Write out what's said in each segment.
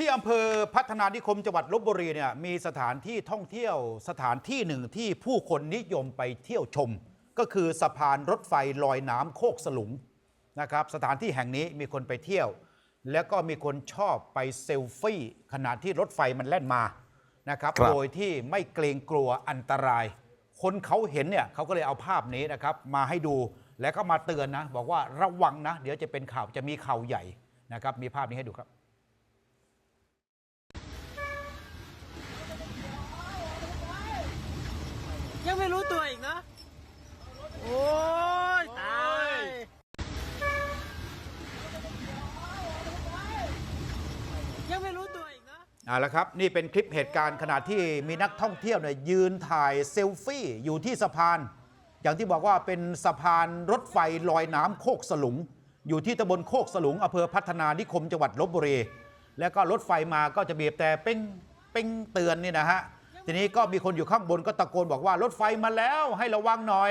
ที่อำเภอพัฒนานิคมจังหวัดลบบุรีเนี่ยมีสถานที่ท่องเที่ยวสถานที่หนึ่งที่ผู้คนนิยมไปเที่ยวชม ก็คือสะพานรถไฟลอยน้ำโคกสลุงนะครับสถานที่แห่งนี้มีคนไปเที่ยว แล้วก็มีคนชอบไปเซลฟี่ขณะที่รถไฟมันแล่นมานะครับครับโดยที่ไม่เกรงกลัวอันตราย คนเขาเห็นเนี่ยเขาก็เลยเอาภาพนี้นะครับมาให้ดูแล้วก็มาเตือนนะบอกว่าระวังนะ เดี๋ยวจะเป็นข่าวจะมีข่าวใหญ่นะครับมีภาพนี้ให้ดูครับ ยังไม่ รู้ตัวอีกนะ โอ้ย ตาย ยังไม่รู้ตัวอีกนะ เอาละครับ นี่เป็นคลิปเหตุการณ์ขณะที่มีนักท่องเที่ยวเนี่ยยืนถ่ายเซลฟี่อยู่ที่สะพาน อย่างที่บอกว่าเป็นสะพานรถไฟลอยน้ำโคกสลุง อยู่ที่ตำบลโคกสลุงอำเภอพัฒนานิคมจังหวัดลบบุรี แล้วก็รถไฟมาก็จะบีบแต่เป้งเป้งเตือนนี่นะฮะ ทีนี้ก็มีคนอยู่ข้างบนก็ตะโกนบอกว่ารถไฟมาแล้วให้ระวังหน่อย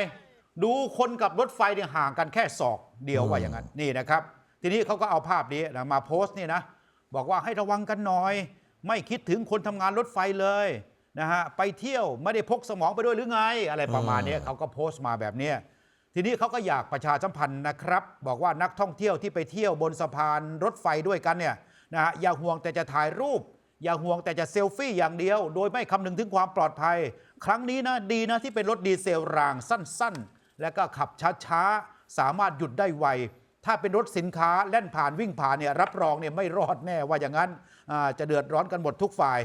ดูคนกับรถไฟเนี่ยห่างกันแค่ศอกเดียวว่าอย่างนั้นนี่นะครับ ทีนี้เขาก็เอาภาพนี้นะมาโพสต์นี่นะบอกว่าให้ระวังกันหน่อย ไม่คิดถึงคนทำงานรถไฟเลยนะฮะไปเที่ยวไม่ได้พกสมองไปด้วยหรือไง อะไรประมาณเนี้ยเขาก็โพสต์มาแบบเนี้ยทีนี้เขาก็อยากประชาสัมพันธ์นะครับ บอกว่านักท่องเที่ยวที่ไปเที่ยวบนสะพานรถไฟด้วยกันเนี่ยนะฮะอย่าห่วงแต่จะถ่ายรูป อย่าห่วงแต่จะเซลฟี่อย่างเดียว โดยไม่คำนึงถึงความปลอดภัย ครั้งนี้นะดีนะที่เป็นรถดีเซลรางสั้นๆ แล้วก็ขับช้าๆ สามารถหยุดได้ไว ถ้าเป็นรถสินค้าแล่นผ่านวิ่งผ่านเนี่ยรับรองเนี่ยไม่รอดแน่ว่าอย่างนั้นจะเดือดร้อนกันหมดทุกฝ่าย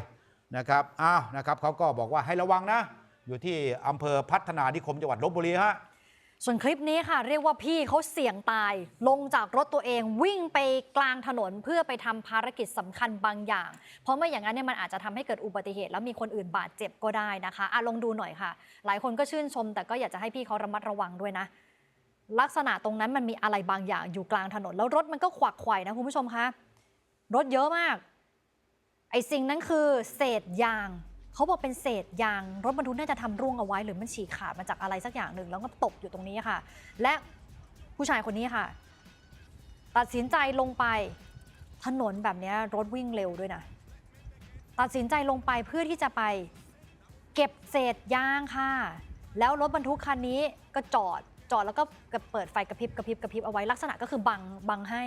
นะครับอ้าวนะครับเขาก็บอกว่าให้ระวังนะ อยู่ที่อำเภอพัฒนานิคมจังหวัดลบบุรีฮะ ส่วนคลิปนี้ค่ะ เรียกว่าพี่เขาเสี่ยงตาย ลงจากรถตัวเองวิ่งไปกลางถนนเพื่อไปทำภารกิจสำคัญบางอย่าง เพราะไม่อย่างนั้นเนี่ยมันอาจจะทำให้เกิดอุบัติเหตุ แล้วมีคนอื่นบาดเจ็บก็ได้นะคะอะลองดูหน่อยค่ะ หลายคนก็ชื่นชม แต่ก็อยากจะให้พี่เขาระมัดระวังด้วยนะ ลักษณะตรงนั้นมันมีอะไรบางอย่างอยู่กลางถนน แล้วรถมันก็ขวักไขว่นะคุณผู้ชมคะรถเยอะมากไอ้สิ่งนั้นคือเศษยาง เขาบอกเป็นเศษยางรถบรรทุกน่าจะทำร่วงเอาไว้ หรือมันฉีกขาดมาจากอะไรสักอย่างหนึ่ง แล้วก็ตกอยู่ตรงนี้ค่ะ และผู้ชายคนนี้ค่ะ ตัดสินใจลงไปถนนแบบนี้รถวิ่งเร็วด้วยนะ ตัดสินใจลงไปเพื่อที่จะไป เก็บเศษยางค่ะ แล้วรถบรรทุกคันนี้ก็จอดจอดแล้วก็เปิดไฟกระพริบกระพริบกระพริบเอาไว้ลักษณะก็คือบังบังให้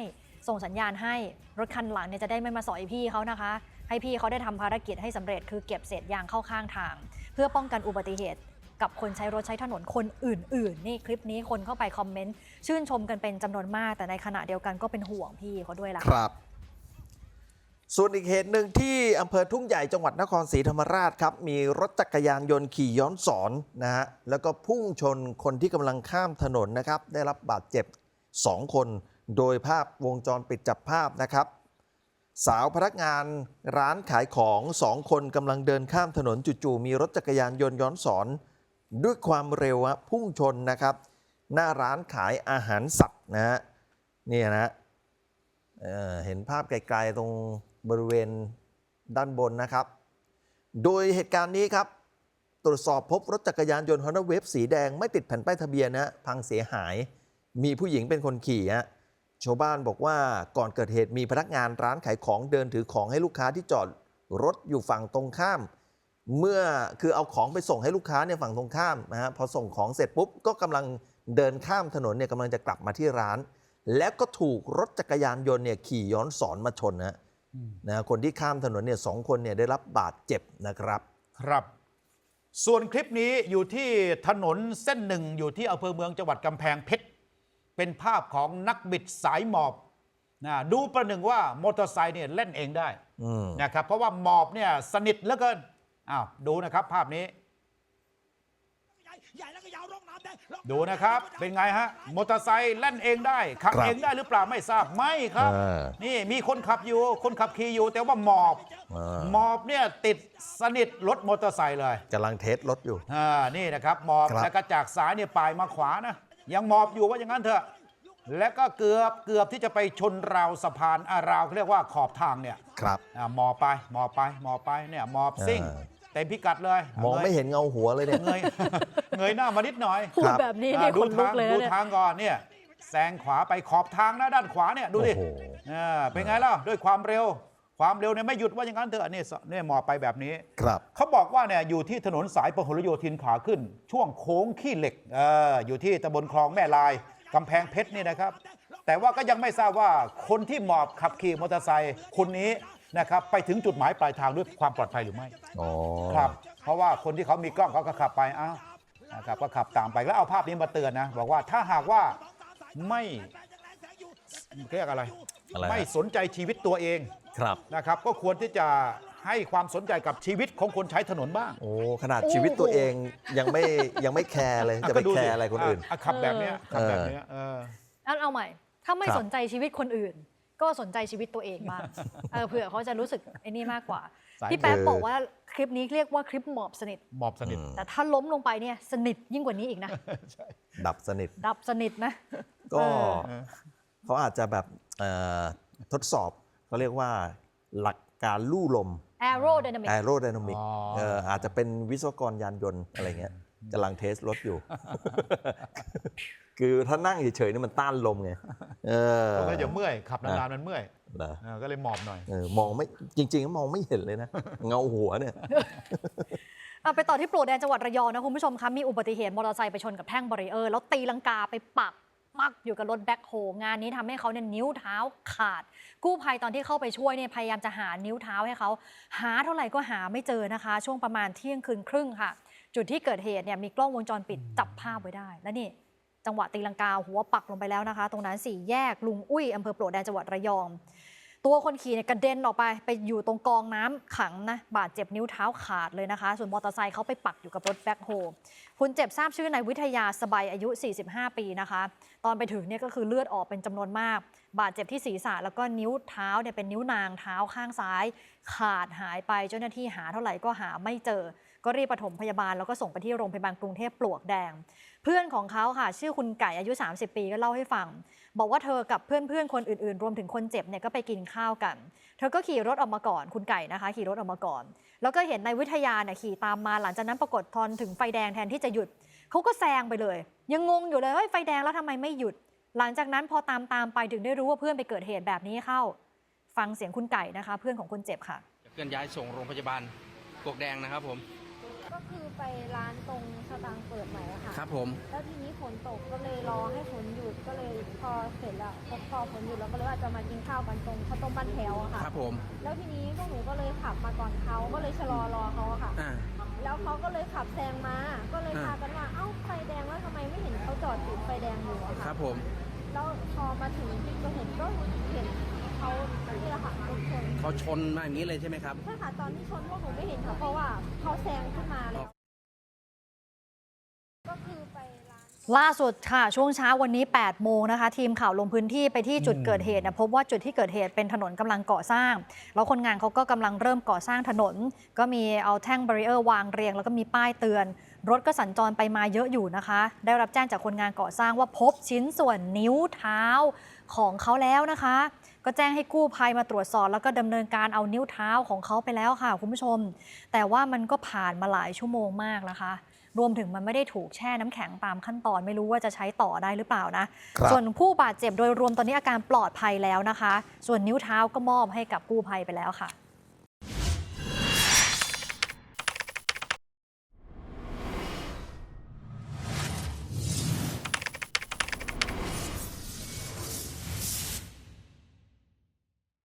ส่งสัญญาณให้รถคันหลังเนี่ยจะได้ไม่มาสอยพี่เขานะคะ ให้พี่เขาได้ทำภารกิจให้สำเร็จคือเก็บเศษยางเข้าข้างทาง เพื่อป้องกันอุบัติเหตุกับคนใช้รถใช้ถนนคนอื่น ๆ นี่คลิปนี้คนเข้าไปคอมเมนต์ ชื่นชมกันเป็นจำนวนมาก แต่ในขณะเดียวกันก็เป็นห่วงพี่เขาด้วยล่ะครับ ส่วนอีกเหตุหนึ่งที่อำเภอทุ่งใหญ่จังหวัดนครศรีธรรมราชครับ มีรถจักรยานยนต์ขี่ย้อนสอนนะฮะแล้วก็พุ่งชนคนที่กำลังข้ามถนนนะครับ ได้รับบาดเจ็บ 2 คน โดยภาพวงจรปิดจับภาพนะครับ สาวพนักงานร้านขายของสองคนกำลังเดินข้ามถนนจู่ๆมีรถจักรยานยนต์ย้อนสอน ด้วยความเร็วพุ่งชนนะครับ หน้าร้านขายอาหารสัตว์นะฮะนี่นะเเห็นภาพไกลๆตรงบริเวณด้านบนนะครับ โดยเหตุการณ์นี้ครับ ตรวจสอบพบรถจักรยานยนต์ Honda Wave สีแดงไม่ติดแผ่นป้ายทะเบียนนะพังเสียหาย มีผู้หญิงเป็นคนขี่ฮะ ชาวบ้านบอกว่าก่อนเกิดเหตุมีพนักงานร้านขายของเดินถือของให้ลูกค้าที่จอดรถอยู่ฝั่งตรงข้าม เมื่อคือเอาของไปส่งให้ลูกค้าเนี่ยฝั่งตรงข้ามนะฮะพอส่งของเสร็จปุ๊บก็กำลังเดินข้ามถนนเนี่ยกำลังจะกลับมาที่ร้าน แล้วก็ถูกรถจักรยานยนต์เนี่ยขี่ย้อนสอนมาชนนะนะคนที่ข้ามถนนเนี่ยสองคนเนี่ยได้รับบาดเจ็บนะครับครับ ส่วนคลิปนี้อยู่ที่ถนนเส้นหนึ่งอยู่ที่อำเภอเมืองจังหวัดกำแพงเพชร เป็นภาพของนักบิดสายหมอบนะดูประหนึ่งว่ามอเตอร์ไซค์เนี่ยเล่นเองได้อืมนะครับ เพราะว่าหมอบเนี่ยสนิทเหลือเกินอ้าวดูนะครับ ภาพนี้ใหญ่แล้วก็ยาวร่องน้ำแดงร่องดูนะครับ เป็นไงฮะมอเตอร์ไซค์เล่นเองได้ขับครับเองได้หรือเปล่าไม่ทราบไม่ครับอ่านี่มีคนขับอยู่ คนขับขี่อยู่ แต่ว่าหมอบอ่าหมอบเนี่ยติดสนิทรถมอเตอร์ไซค์เลยกำลังเทสรถอยู่อ่านี่นะครับหมอบครับแล้วก็จากซ้ายเนี่ยปลายมาขวานะ ยังหมอบอยู่ว่าอย่างนั้นเถอะ แล้วก็เกือบเกือบที่จะไปชนราวสะพานอาราวเขาเรียกว่าขอบทางเนี่ยครับอ่าหมอบไปหมอบไปหมอบไปเนี่ยหมอบซิ่งอ่า เต็มพิกัดเลยมองไม่เห็นเงาหัวเลยเนี่ย เงยเงยหน้ามานิดหน่อย พูดครับ แบบนี้อ่านี่ดูคนลุทากงเลยดูนะเนี่ย ทางก่อนเนี่ยแซงขวาไปขอบทางนะด้านขวาเนี่ยดูดิโอ้โห อ่าเป็นไงล่ะด้วยความเร็ว ความเร็วเนี่ยไม่หยุดว่าอย่างนั้นเถอะนี่สเนี่ยหมอบไปแบบนี้ครับเขาบอกว่าเนี่ยอยู่ที่ถนนสายพหลโยธินขาขึ้น ช่วงโค้งขี้เหล็กเอออยู่ที่ตำบลคลองแม่ลายกำแพงเพชรนี่นะครับ แต่ว่าก็ยังไม่ทราบว่าคนที่หมอบขับขี่มอเตอร์ไซค์คนนี้นะครับไปถึงจุดหมายปลายทางด้วยความปลอดภัยหรือไม่อ๋อครับ เพราะว่าคนที่เขามีกล้องเขาก็ขับไปอ้าวนะครับก็ขับตามไปแล้วเอาภาพนี้มาเตือนนะบอกว่าถ้าหากว่าไม่เรียกอะไรอะไรฮะไม่สนใจชีวิตตัวเอง ครับนะครับก็ควรที่จะให้ความสนใจกับชีวิตของคนใช้ถนนบ้างโอ้ขนาดชีวิตตัวเองยังไม่ยังไม่แคร์เลยจะไปก็ดูแคสิร์อะไรคนอื่นะขับแบบเนี้ยขับแบบเนี้ยเอองั้นเอาใหม่ ถ้าไม่ครับสนใจชีวิตคนอื่น ก็สนใจชีวิตตัวเองบ้างเออเผื่อเขาจะรู้สึกไอ้นี่มากกว่าสายพี่แป๊บคือบอกว่าคลิปนี้เรียกว่าคลิปหมอบสนิทหมอบสนิท แต่ถ้าล้มลงไปเนี่ยสนิทยิ่งกว่านี้อีกนะดับสนิท ดับสนิทนะ ก็เออเขาอาจจะแบบเอ่อทดสอบ เขาเรียกว่าหลักการลู่ลม aerodynamic แอโร d y นามิกอ๋อเอออาจจะเป็นวิศวกรยานยนต์อะไรเงี้ยกำลังเทสรถอยู่ คือถ้านั่งเฉยๆนี่มันต้านลมไงเออมันก็จะเมื่อยขับนานๆมันเมื่อยเหรอ เออก็เลยหมอบหน่อย เออมองไม่จริงๆก็มองไม่เห็นเลยนะ เงาหัวเนี่ยเอาไปต่อที่ปลวกแดงจังหวัดระยองนะคุณผู้ชมคะมีอุบัติเหตุมอเตอร์ไซค์ไปชนกับแท่งบารีเออร์แล้วตีลังกาไปปัก ปักอยู่กับรถแบ็คโฮงานนี้ทำให้เขาเนี่ยนิ้วเท้าขาด กู้ภัยตอนที่เข้าไปช่วยเนี่ยพยายามจะหานิ้วเท้าให้เขาหาเท่าไหร่ก็หาไม่เจอนะคะ ช่วงประมาณเที่ยงคืนครึ่งค่ะ จุดที่เกิดเหตุเนี่ยมีกล้องวงจรปิดจับภาพไว้ได้ และนี่จังหวะตีลังกาหัวปักลงไปแล้วนะคะ ตรงนั้นสี่แยกลุงอุ้ยอำเภอปลวกแดงจังหวัดระยอง ตัวคนขี่เนี่ยกระเด็นออกไปไปอยู่ตรงกองน้ำขังนะบาดเจ็บนิ้วเท้าขาดเลยนะคะ ส่วนมอเตอร์ไซค์เขาไปปักอยู่กับรถแบ็คโฮคุณเจ็บทราบชื่อนายวิทยาสบายอายุ 45 ปีนะคะ ตอนไปถึงเนี่ยก็คือเลือดออกเป็นจำนวนมาก บาดเจ็บที่ศีรษะแล้วก็นิ้วเท้าเนี่ยเป็นนิ้วนางเท้าข้างซ้าย ขาดหายไปเจ้าหน้าที่หาเท่าไหร่ก็หาไม่เจอ ก็รีบปฐมพยาบาลแล้วก็ส่งไปที่โรงพยาบาลกรุงเทพปลวกแดง เพื่อนของเขาค่ะ ชื่อคุณไก่อายุ 30 ปีก็เล่าให้ฟัง บอกว่าเธอกับเพื่อนๆคนอื่นๆ รวมถึงคนเจ็บเนี่ยก็ไปกินข้าวกัน เธอก็ขี่รถออกมาก่อน คุณไก่นะคะ ขี่รถออกมาก่อน แล้วก็เห็นนายวิทยาเนี่ยขี่ตามมาหลังจากนั้นปรากฏทอนถึงไฟแดงแทนที่จะหยุดเขาก็แซงไปเลย ยังงงอยู่เลยเฮ้ยไฟแดงแล้วทำไมไม่หยุด หลังจากนั้นพอตามตามไปถึงได้รู้ว่าเพื่อนไปเกิดเหตุแบบนี้เข้า ฟังเสียงคุณไก่นะคะ เพื่อนของคนเจ็บค่ะเคลื่อนย้ายส่งโรงพยาบาลกกแดงนะครับผม ก็คือไปร้านตรงสตางค์เปิดใหม่อะค่ะ ครับผม แล้วทีนี้ฝนตกก็เลยรอให้ฝนหยุดก็เลยพอเสร็จแล้วพอพอฝนหยุดเราก็เลยว่าจะมากินข้าวกันตรงข้าวต้มบ้านแถวอะค่ะ ครับผม แล้วทีนี้พวกหนูก็เลยขับมาก่อนเขาก็เลยชะลอรอเขาอะค่ะ อ่า แล้วเขาก็เลยขับแซงมา ก็เลยอ่าพากันว่าเอ้าไฟแดงแล้วทำไมไม่เห็นเขาจอดติดไฟแดงอยู่อะครัค่ะบผม แล้วพอมาถึงที่เกิดเหตุก็เห็น เขาที่ละค่ะรถชนเขาชนมาอย่างนี้เลยใช่ไหมครับ ใช่ค่ะตอนที่ชนพวกหนูไม่เห็นค่ะเพราะว่าเขาแซงขึ้นมาแล้ว ก็คือไปร้าน ล่าสุดค่ะ ช่วงเช้าวันนี้ 8 โมงนะคะ ทีมข่าวลงพื้นที่ไปที่จุดเกิดเหตุนะพบว่าจุดที่เกิดเหตุเป็นถนนกำลังก่อสร้าง แล้วคนงานเขาก็กำลังเริ่มก่อสร้างถนน ก็มีเอาแท่งบารีเออร์วางเรียง แล้วก็มีป้ายเตือน รถก็สัญจรไปมาเยอะอยู่นะคะ ได้รับแจ้งจากคนงานก่อสร้างว่าพบชิ้นส่วนนิ้วเท้าของเขาแล้วนะคะ ก็แจ้งให้กู้ภัยมาตรวจสอบ แล้วก็ดำเนินการเอานิ้วเท้าของเขาไปแล้วค่ะ คุณผู้ชม แต่ว่ามันก็ผ่านมาหลายชั่วโมงมากนะคะ รวมถึงมันไม่ได้ถูกแช่น้ำแข็งตามขั้นตอนไม่รู้ว่าจะใช้ต่อได้หรือเปล่านะครับส่วนผู้บาดเจ็บโดยรวมตอนนี้อาการปลอดภัยแล้วนะคะ ส่วนนิ้วเท้าก็มอบให้กับกู้ภัยไปแล้วค่ะ